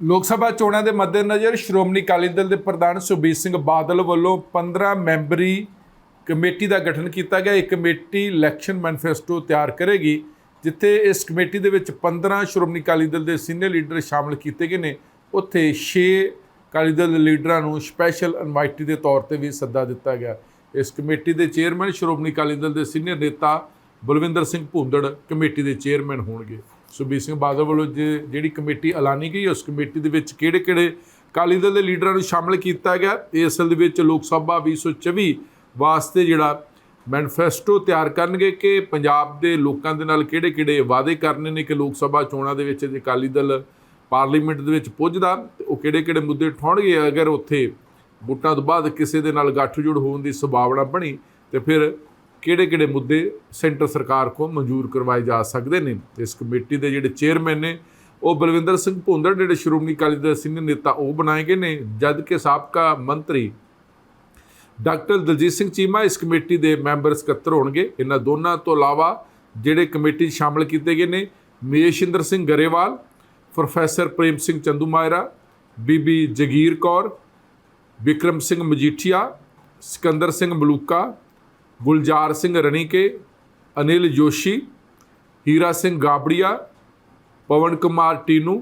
ਲੋਕ ਸਭਾ ਚੋਣਾਂ ਦੇ ਮੱਦੇਨਜ਼ਰ ਸ਼੍ਰੋਮਣੀ ਅਕਾਲੀ ਦਲ ਦੇ ਪ੍ਰਧਾਨ ਸੁਖਬੀਰ ਸਿੰਘ ਬਾਦਲ ਵੱਲੋਂ 15 ਮੈਂਬਰੀ ਕਮੇਟੀ ਦਾ ਗਠਨ ਕੀਤਾ ਗਿਆ। ਇਹ ਕਮੇਟੀ ਇਲੈਕਸ਼ਨ ਮੈਨੀਫੈਸਟੋ ਤਿਆਰ ਕਰੇਗੀ, ਜਿੱਥੇ ਇਸ ਕਮੇਟੀ ਦੇ ਵਿੱਚ 15 ਸ਼੍ਰੋਮਣੀ ਅਕਾਲੀ ਦਲ ਦੇ ਸੀਨੀਅਰ ਲੀਡਰ ਸ਼ਾਮਲ ਕੀਤੇ ਗਏ ਨੇ। ਉੱਥੇ 6 ਅਕਾਲੀ ਦਲ ਦੇ ਲੀਡਰਾਂ ਨੂੰ ਸਪੈਸ਼ਲ ਇਨਵਾਈਟੀ ਦੇ ਤੌਰ ਤੇ ਵੀ ਸੱਦਾ ਦਿੱਤਾ ਗਿਆ। ਇਸ ਕਮੇਟੀ ਦੇ ਚੇਅਰਮੈਨ ਸ਼੍ਰੋਮਣੀ ਅਕਾਲੀ ਦਲ ਦੇ ਸੀਨੀਅਰ ਨੇਤਾ ਬਲਵਿੰਦਰ ਸਿੰਘ ਭੁੰਦੜ ਕਮੇਟੀ ਦੇ ਚੇਅਰਮੈਨ ਹੋਣਗੇ। ਸੁਖਬੀਰ ਸਿੰਘ ਬਾਦਲ ਵੱਲੋਂ ਜੇ- ਜਿਹੜੀ ਕਮੇਟੀ ਐਲਾਨੀ ਗਈ, ਉਸ ਕਮੇਟੀ ਦੇ ਵਿੱਚ ਕਿਹੜੇ-ਕਿਹੜੇ ਅਕਾਲੀ ਦਲ ਦੇ ਲੀਡਰਾਂ ਨੂੰ ਸ਼ਾਮਲ ਕੀਤਾ ਗਿਆ? ਇਹ ਅਸਲ ਦੇ ਵਿੱਚ ਲੋਕ ਸਭਾ 2024 ਵਾਸਤੇ ਜਿਹੜਾ ਮੈਨੀਫੈਸਟੋ ਤਿਆਰ ਕਰਨਗੇ ਕਿ ਪੰਜਾਬ ਦੇ ਲੋਕਾਂ ਦੇ ਨਾਲ ਕਿਹੜੇ-ਕਿਹੜੇ ਵਾਅਦੇ ਕਰਨੇ ਨੇ ਕਿ ਲੋਕ ਸਭਾ ਚੋਣਾਂ ਦੇ ਵਿੱਚ ਜੇ ਅਕਾਲੀ ਦਲ ਪਾਰਲੀਮੈਂਟ ਦੇ ਵਿੱਚ ਪੁੱਜਦਾ, ਤੇ ਉਹ ਕਿਹੜੇ-ਕਿਹੜੇ ਮੁੱਦੇ ਉਠਾਉਣਗੇ? ਅਗਰ ਉੱਥੇ ਵੋਟਾਂ ਤੋਂ ਬਾਅਦ ਕਿਸੇ ਦੇ ਨਾਲ ਗੱਠਜੋੜ ਹੋਣ ਦੀ ਸੰਭਾਵਨਾ ਬਣੀ, ਤੇ ਫਿਰ ਕਿਹੜੇ-ਕਿਹੜੇ ਮੁੱਦੇ ਸੈਂਟਰ ਸਰਕਾਰ ਕੋ ਮਨਜ਼ੂਰ ਕਰਵਾਏ ਜਾ ਸਕਦੇ ਨੇ? ਇਸ ਕਮੇਟੀ ਦੇ ਜਿਹੜੇ ਚੇਅਰਮੈਨ ਨੇ, ਉਹ ਬਲਵਿੰਦਰ ਸਿੰਘ ਭੁੰਦੜ, ਜਿਹੜੇ ਸ਼੍ਰੋਮਣੀ ਅਕਾਲੀ ਦਲ ਦੇ ਸੀਨੀਅਰ ਨੇਤਾ, ਉਹ ਬਣਾਏ ਗਏ ਨੇ। ਜਦ ਕਿ ਸਾਬਕਾ ਮੰਤਰੀ ਡਾਕਟਰ ਦਲਜੀਤ ਸਿੰਘ ਚੀਮਾ ਇਸ ਕਮੇਟੀ ਦੇ ਮੈਂਬਰ ਸਕੱਤਰ ਹੋਣਗੇ। ਇਹਨਾਂ ਦੋਨਾਂ ਤੋਂ ਇਲਾਵਾ ਜਿਹੜੇ ਕਮੇਟੀ 'ਚ ਸ਼ਾਮਲ ਕੀਤੇ ਗਏ ਨੇ ਮੇਸ਼ਿੰਦਰ ਸਿੰਘ ਗਰੇਵਾਲ, ਪ੍ਰੋਫੈਸਰ ਪ੍ਰੇਮ ਸਿੰਘ ਚੰਦੂਮਾਇਰਾ ਬੀਬੀ ਜਗੀਰ ਕੌਰ ਵਿਕਰਮ ਸਿੰਘ ਮਜੀਠੀਆ, ਸਿਕੰਦਰ ਸਿੰਘ ਮਲੂਕਾ ਗੁਲਜ਼ਾਰ ਸਿੰਘ ਰਣੀਕੇ, ਅਨਿਲ ਜੋਸ਼ੀ, ਹੀਰਾ ਸਿੰਘ ਗਾਬੜੀਆ, ਪਵਨ ਕੁਮਾਰ ਟੀਨੂ,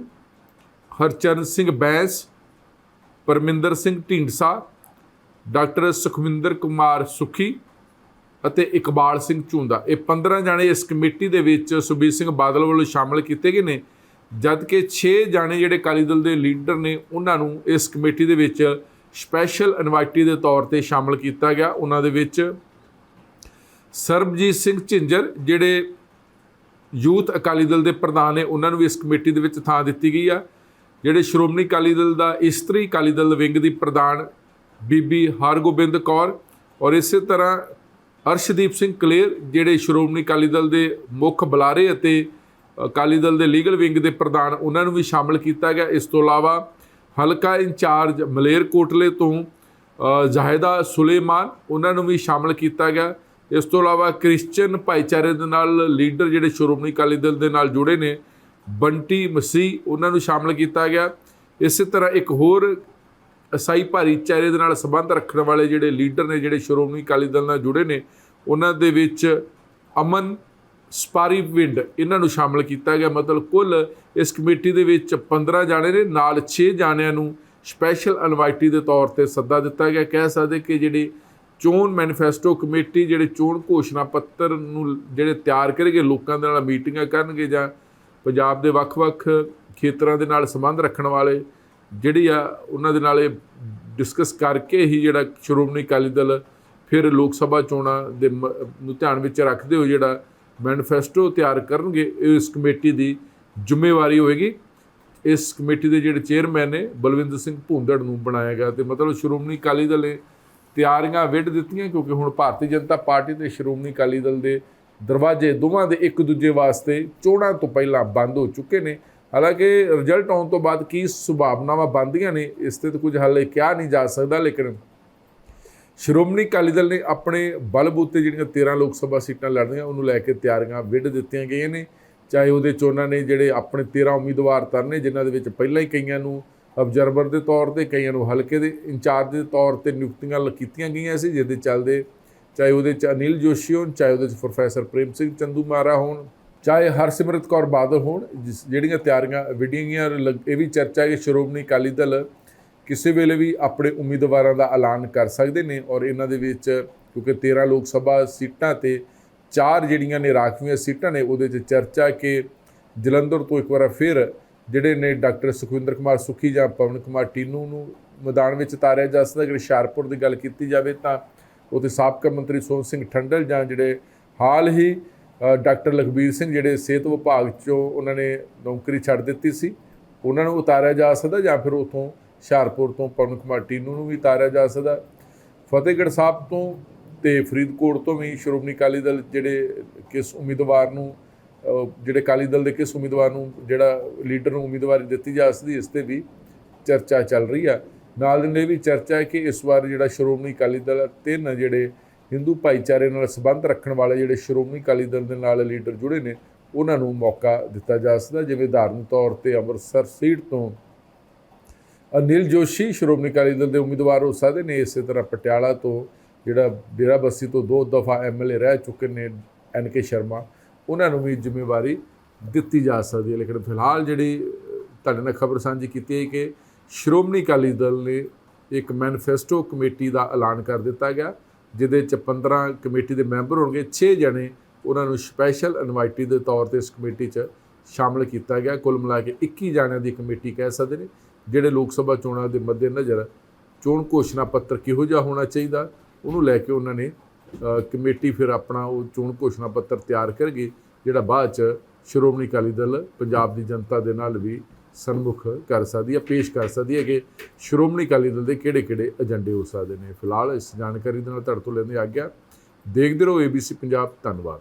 ਹਰਚਰਨ ਸਿੰਘ ਬੈਂਸ, ਪਰਮਿੰਦਰ ਸਿੰਘ ਢੀਂਡਸਾ, ਡਾਕਟਰ ਸੁਖਵਿੰਦਰ ਕੁਮਾਰ ਸੁਖੀ ਅਤੇ ਇਕਬਾਲ ਸਿੰਘ ਝੁੰਦਾ। ਇਹ 15 ਜਾਣੇ ਇਸ ਕਮੇਟੀ ਦੇ ਵਿੱਚ ਸੁਖਬੀਰ ਸਿੰਘ ਬਾਦਲ ਵੱਲੋਂ ਸ਼ਾਮਲ ਕੀਤੇ ਗਏ ਨੇ ਜਦ ਕਿ 6 ਜਾਣੇ ਜਿਹੜੇ ਅਕਾਲੀ ਦਲ ਦੇ ਲੀਡਰ ਨੇ, ਉਹਨਾਂ ਨੂੰ ਇਸ ਕਮੇਟੀ ਦੇ ਵਿੱਚ ਸਪੈਸ਼ਲ ਇਨਵਾਈਟੀ ਦੇ ਤੌਰ ਤੇ ਸ਼ਾਮਲ ਕੀਤਾ ਗਿਆ। ਉਹਨਾਂ ਦੇ ਵਿੱਚ ਸਰਬਜੀਤ ਸਿੰਘ ਝਿੰਜਰ ਜਿਹੜੇ ਯੂਥ ਅਕਾਲੀ ਦਲ ਦੇ ਪ੍ਰਧਾਨ ਨੇ ਉਹਨਾਂ ਨੂੰ ਵੀ ਇਸ ਕਮੇਟੀ ਦੇ ਵਿੱਚ ਥਾਂ ਦਿੱਤੀ ਗਈ ਆ। ਜਿਹੜੇ ਸ਼੍ਰੋਮਣੀ ਅਕਾਲੀ ਦਲ ਦਾ ਇਸਤਰੀ ਅਕਾਲੀ ਦਲ ਵਿੰਗ ਦੀ ਪ੍ਰਧਾਨ ਬੀਬੀ ਹਰਗੋਬਿੰਦ ਕੌਰ ਔਰ ਇਸੇ ਤਰ੍ਹਾਂ ਅਰਸ਼ਦੀਪ ਸਿੰਘ ਕਲੇਰ ਜਿਹੜੇ ਸ਼੍ਰੋਮਣੀ ਅਕਾਲੀ ਦਲ ਦੇ ਮੁੱਖ ਬੁਲਾਰੇ ਅਤੇ ਅਕਾਲੀ ਦਲ ਦੇ ਲੀਗਲ ਵਿੰਗ ਦੇ ਪ੍ਰਧਾਨ ਉਹਨਾਂ ਨੂੰ ਵੀ ਸ਼ਾਮਲ ਕੀਤਾ ਗਿਆ। ਇਸ ਤੋਂ ਇਲਾਵਾ ਹਲਕਾ ਇੰਚਾਰਜ ਮਲੇਰ ਕੋਟਲੇ ਤੋਂ ਅ, ਜ਼ਾਹਿਦਾ ਸੁਲੇਮਾਨ ਉਹਨਾਂ ਨੂੰ ਵੀ ਸ਼ਾਮਲ ਕੀਤਾ ਗਿਆ। ਇਸ ਤੋਂ ਇਲਾਵਾ ਕ੍ਰਿਸਚੀਅਨ ਭਾਈਚਾਰੇ ਦੇ ਨਾਲ ਲੀਡਰ ਜਿਹੜੇ ਸ਼੍ਰੋਮਣੀ ਅਕਾਲੀ ਦਲ ਦੇ ਨਾਲ ਜੁੜੇ ਨੇ, ਬੰਟੀ ਮਸੀਹ, ਉਹਨਾਂ ਨੂੰ ਸ਼ਾਮਲ ਕੀਤਾ ਗਿਆ। ਇਸੇ ਤਰ੍ਹਾਂ ਇੱਕ ਹੋਰ ਈਸਾਈ ਭਾਈਚਾਰੇ ਦੇ ਨਾਲ ਸੰਬੰਧ ਰੱਖਣ ਵਾਲੇ ਜਿਹੜੇ ਲੀਡਰ ਨੇ, ਜਿਹੜੇ ਸ਼੍ਰੋਮਣੀ ਅਕਾਲੀ ਦਲ ਨਾਲ ਜੁੜੇ ਨੇ, ਉਹਨਾਂ ਦੇ ਵਿੱਚ ਅਮਨ ਸਪਾਰੀ ਵਿੰਡ ਇਹਨਾਂ ਨੂੰ ਸ਼ਾਮਲ ਕੀਤਾ ਗਿਆ। ਮਤਲਬ ਕੁੱਲ ਇਸ ਕਮੇਟੀ ਦੇ ਵਿੱਚ 15 ਜਾਣੇ ਨੇ, ਨਾਲ 6 ਜਾਣਿਆਂ ਨੂੰ ਸਪੈਸ਼ਲ ਇਨਵਾਈਟੀ ਦੇ ਤੌਰ ਤੇ ਸੱਦਾ ਦਿੱਤਾ ਗਿਆ। ਕਹਿ ਸਕਦੇ ਕਿ ਜਿਹੜੇ ਚੋਣ ਮੈਨੀਫੈਸਟੋ ਕਮੇਟੀ ਜਿਹੜੇ ਚੋਣ ਘੋਸ਼ਣਾ ਪੱਤਰ ਨੂੰ ਜਿਹੜੇ ਤਿਆਰ ਕਰਨਗੇ ਲੋਕਾਂ ਦੇ ਨਾਲ ਮੀਟਿੰਗਾਂ ਕਰਨਗੇ ਜਾਂ ਪੰਜਾਬ ਦੇ ਵੱਖ-ਵੱਖ ਖੇਤਰਾਂ ਦੇ ਨਾਲ ਸੰਬੰਧ ਰੱਖਣ ਵਾਲੇ ਜਿਹੜੀ ਆ, ਉਹਨਾਂ ਦੇ ਨਾਲ ਇਹ ਡਿਸਕਸ ਕਰਕੇ ਹੀ ਜਿਹੜਾ ਸ਼੍ਰੋਮਣੀ ਅਕਾਲੀ ਦਲ ਫਿਰ ਲੋਕ ਸਭਾ ਚੋਣਾਂ ਦੇ ਮ- ਨੂੰ ਧਿਆਨ ਵਿੱਚ ਰੱਖਦੇ ਹੋਏ ਜਿਹੜਾ ਮੈਨੀਫੈਸਟੋ ਤਿਆਰ ਕਰਨਗੇ, ਇਹ ਇਸ ਕਮੇਟੀ ਦੀ ਜ਼ਿੰਮੇਵਾਰੀ ਹੋਏਗੀ। ਇਸ ਕਮੇਟੀ ਦੇ ਜਿਹੜੇ ਚੇਅਰਮੈਨ ਨੇ ਬਲਵਿੰਦਰ ਸਿੰਘ ਭੁੰਦੜ ਨੂੰ ਬਣਾਇਆ ਗਿਆ ਤੇ ਮਤਲਬ ਸ਼੍ਰੋਮਣੀ ਅਕਾਲੀ ਦਲ ਨੇ ਤਿਆਰੀਆਂ ਵਿੱਢ ਦਿੱਤੀਆਂ ਕਿਉਂਕਿ ਹੁਣ ਭਾਰਤੀ ਜਨਤਾ ਪਾਰਟੀ ਤੇ ਸ਼੍ਰੋਮਣੀ ਅਕਾਲੀ ਦਲ ਦੇ ਦਰਵਾਜ਼ੇ ਦੋਵਾਂ ਦੇ ਇੱਕ ਦੂਜੇ ਵਾਸਤੇ ਚੋਣਾਂ ਤੋਂ ਪਹਿਲਾਂ ਬੰਦ ਹੋ ਚੁੱਕੇ ਨੇ। ਹਾਲਾਂਕਿ ਰਿਜ਼ਲਟ ਆਉਣ ਤੋਂ ਬਾਅਦ ਕੀ ਸੁਭਾਵਨਾਵਾਂ ਬਣਦੀਆਂ ਨੇ, ਇਸ ਤੇ ਤਾਂ ਕੁਝ ਹਾਲੇ ਕਿਹਾ ਨਹੀਂ ਜਾ ਸਕਦਾ, ਲੇਕਿਨ ਸ਼੍ਰੋਮਣੀ ਅਕਾਲੀ ਦਲ ਨੇ ਆਪਣੇ ਬਲਬੂਤੇ ਜਿਹੜੀਆਂ 13 ਲੋਕ ਸਭਾ ਸੀਟਾਂ ਲੜਨੀਆਂ ਉਹਨੂੰ ਲੈ ਕੇ ਤਿਆਰੀਆਂ ਵਿੱਢ ਦਿੱਤੀਆਂ ਗਈਆਂ ਨੇ। ਚਾਹੇ ਉਹਦੇ ਚ ਉਹਨਾਂ ਨੇ ਜਿਹੜੇ ਆਪਣੇ 13 ਉਮੀਦਵਾਰ ਤਰਨੇ, ਜਿਨ੍ਹਾਂ ਦੇ ਵਿੱਚ ਪਹਿਲਾਂ ਹੀ ਕਈਆਂ ਨੂੰ ਅਬਜ਼ਰਵਰ ਦੇ ਤੌਰ ਤੇ, ਕਈਆਂ ਨੂੰ ਹਲਕੇ ਦੇ ਇੰਚਾਰਜ ਦੇ ਤੌਰ ਤੇ ਨਿਯੁਕਤੀਆਂ ਕੀਤੀਆਂ ਗਈਆਂ ਸੀ, ਜਿਹਦੇ ਚੱਲਦੇ ਚਾਹੇ ਉਹਦੇ ਚ ਅਨਿਲ ਜੋਸ਼ੀ ਹੋਣ, ਚਾਹੇ ਉਹਦੇ ਚ ਪ੍ਰੋਫੈਸਰ ਪ੍ਰੇਮ ਸਿੰਘ ਚੰਦੂ ਮਾਰਾ ਹੋਣ, ਚਾਹੇ ਹਰਸਿਮਰਤ ਕੌਰ ਬਾਦਲ ਹੋਣ, ਜਿਸ- ਜਿਹੜੀਆਂ ਤਿਆਰੀਆਂ ਵਿੱਢੀਆਂ ਗਈਆਂ ਲੱਗ- ਇਹ ਵੀ ਚਰਚਾ ਹੈ ਕਿ ਸ਼੍ਰੋਮਣੀ ਅਕਾਲੀ ਦਲ ਕਿਸੇ ਵੇਲੇ ਵੀ ਆਪਣੇ ਉਮੀਦਵਾਰਾਂ ਦਾ ਐਲਾਨ ਕਰ ਸਕਦੇ ਨੇ ਔਰ ਇਹਨਾਂ ਦੇ ਵਿੱਚ ਕਿਉਂਕਿ 13 ਲੋਕ ਸਭਾ ਸੀਟਾਂ ਤੇ ਚਾਰ ਜਿਹੜੀਆਂ ਨੇ ਰਾਖਵੀਆਂ ਸੀਟਾਂ ਨੇ, ਉਹਦੇ 'ਚ ਚਰਚਾ ਕਿ ਜਲੰਧਰ ਤੋਂ ਇੱਕ ਵਾਰ ਫਿਰ ਜਿਹੜੇ ਨੇ ਡਾਕਟਰ ਸੁਖਵਿੰਦਰ ਕੁਮਾਰ ਸੁਖੀ ਜਾਂ ਪਵਨ ਕੁਮਾਰ ਟੀਨੂ ਨੂੰ ਮੈਦਾਨ ਵਿੱਚ ਉਤਾਰਿਆ ਜਾ ਸਕਦਾ ਅਗਰ ਹੁਸ਼ਿਆਰਪੁਰ ਦੀ ਗੱਲ ਕੀਤੀ ਜਾਵੇ ਤਾਂ ਉੱਥੇ ਸਾਬਕਾ ਮੰਤਰੀ ਸੋਹਣ ਸਿੰਘ ਠੰਡਲ ਜਾਂ ਜਿਹੜੇ ਹਾਲ ਹੀ ਡਾਕਟਰ ਲਖਬੀਰ ਸਿੰਘ ਜਿਹੜੇ ਸਿਹਤ ਵਿਭਾਗ 'ਚੋਂ ਉਹਨਾਂ ਨੇ ਨੌਕਰੀ ਛੱਡ ਦਿੱਤੀ ਸੀ, ਉਹਨਾਂ ਨੂੰ ਉਤਾਰਿਆ ਜਾ ਸਕਦਾ ਜਾਂ ਫਿਰ ਉਥੋਂ ਹੁਸ਼ਿਆਰਪੁਰ ਤੋਂ ਪਵਨ ਕੁਮਾਰ ਟੀਨੂ ਨੂੰ ਵੀ ਉਤਾਰਿਆ ਜਾ ਸਕਦਾ। ਫਤਿਹਗੜ੍ਹ ਸਾਹਿਬ ਤੋਂ ਤੇ ਫਰੀਦਕੋਟ ਤੋਂ ਵੀ ਸ਼੍ਰੋਮਣੀ ਅਕਾਲੀ ਦਲ ਜਿਹੜੇ ਕਿਸ ਉਮੀਦਵਾਰ ਨੂੰ ਜਿਹੜੇ ਅਕਾਲੀ ਦਲ ਦੇ ਕਿਸ ਉਮੀਦਵਾਰ ਨੂੰ, ਜਿਹੜਾ ਲੀਡਰ ਨੂੰ ਉਮੀਦਵਾਰੀ ਦਿੱਤੀ ਜਾ ਸਕਦੀ, ਇਸ ਤੇ ਵੀ ਚਰਚਾ ਚੱਲ ਰਹੀ ਆ। ਨਾਲ ਦੇ ਨਾਲ ਇਹ ਵੀ ਚਰਚਾ ਹੈ ਕਿ ਇਸ ਵਾਰ ਜਿਹੜਾ ਸ਼੍ਰੋਮਣੀ ਅਕਾਲੀ ਦਲ ਤਿੰਨ ਜਿਹੜੇ ਹਿੰਦੂ ਭਾਈਚਾਰੇ ਨਾਲ ਸੰਬੰਧ ਰੱਖਣ ਵਾਲੇ ਜਿਹੜੇ ਸ਼੍ਰੋਮਣੀ ਅਕਾਲੀ ਦਲ ਦੇ ਨਾਲ ਲੀਡਰ ਜੁੜੇ ਨੇ, ਉਹਨਾਂ ਨੂੰ ਮੌਕਾ ਦਿੱਤਾ ਜਾ ਸਕਦਾ, ਜਿਵੇਂ ਉਦਾਹਰਨ ਤੌਰ ਤੇ ਅੰਮ੍ਰਿਤਸਰ ਸੀਟ ਤੋਂ ਅਨਿਲ ਜੋਸ਼ੀ ਸ਼੍ਰੋਮਣੀ ਅਕਾਲੀ ਦਲ ਦੇ ਉਮੀਦਵਾਰ ਹੋ ਸਕਦੇ ਨੇ। ਇਸੇ ਤਰ੍ਹਾਂ ਪਟਿਆਲਾ ਤੋਂ ਜਿਹੜਾ ਡੇਰਾਬੱਸੀ ਤੋਂ ਦੋ ਦਫਾ ਐਮਐਲਏ ਰਹਿ ਚੁੱਕੇ ਨੇ ਐਨ ਕੇ ਸ਼ਰਮਾ। ਉਹਨਾਂ ਨੂੰ ਵੀ ਜ਼ਿੰਮੇਵਾਰੀ ਦਿੱਤੀ ਜਾ ਸਕਦੀ ਹੈ। ਲੇਕਿਨ ਫਿਲਹਾਲ ਜਿਹੜੀ ਤੁਹਾਡੇ ਨਾਲ ਖਬਰ ਸਾਂਝੀ ਕੀਤੀ ਹੈ ਕਿ ਸ਼੍ਰੋਮਣੀ ਅਕਾਲੀ ਦਲ ਨੇ ਇੱਕ ਮੈਨੀਫੈਸਟੋ ਕਮੇਟੀ ਦਾ ਐਲਾਨ ਕਰ ਦਿੱਤਾ ਗਿਆ, ਜਿਹਦੇ ਚ 15 ਕਮੇਟੀ ਦੇ ਮੈਂਬਰ ਹੋਣਗੇ 6 ਜਣੇ ਉਹਨਾਂ ਨੂੰ ਸਪੈਸ਼ਲ ਇਨਵਾਈਟੀ ਦੇ ਤੌਰ ਤੇ ਇਸ ਕਮੇਟੀ 'ਚ ਸ਼ਾਮਲ ਕੀਤਾ ਗਿਆ। ਕੁੱਲ ਮਿਲਾ ਕੇ 21 ਜਣਿਆਂ ਦੀ ਕਮੇਟੀ ਕਹਿ ਸਕਦੇ ਨੇ, ਜਿਹੜੇ ਲੋਕ ਸਭਾ ਚੋਣਾਂ ਦੇ ਮੱਦੇਨਜ਼ਰ ਚੋਣ ਘੋਸ਼ਣਾ ਪੱਤਰ ਕਿਹੋ ਜਿਹਾ ਹੋਣਾ ਚਾਹੀਦਾ, ਉਹਨੂੰ ਲੈ ਕੇ ਉਹਨਾਂ ਨੇ ਕਮੇਟੀ ਫਿਰ ਆਪਣਾ ਉਹ ਚੋਣ ਘੋਸ਼ਣਾ ਪੱਤਰ ਤਿਆਰ ਕਰੇਗੀ, ਜਿਹੜਾ ਬਾਅਦ ਚ ਸ਼੍ਰੋਮਣੀ ਅਕਾਲੀ ਦਲ ਪੰਜਾਬ ਦੀ ਜਨਤਾ ਦੇ ਨਾਲ ਵੀ ਸਨਮੁਖ ਕਰ ਸਕਦੀ ਹੈ ਪੇਸ਼ ਕਰ ਸਕਦੀ ਹੈ ਕਿ ਸ਼੍ਰੋਮਣੀ ਅਕਾਲੀ ਦਲ ਦੇ ਕਿਹੜੇ-ਕਿਹੜੇ ਏਜੰਡੇ ਹੋ ਸਕਦੇ ਨੇ। ਫਿਲਹਾਲ ਇਸ ਜਾਣਕਾਰੀ ਦੇ ਨਾਲ ਤੁਹਾਡੇ ਤੋਂ ਲੈਂਦੇ ਆ ਗਿਆ ਦੇਖਦੇ ਰਹੋ ABC ਪੰਜਾਬ, ਧੰਨਵਾਦ।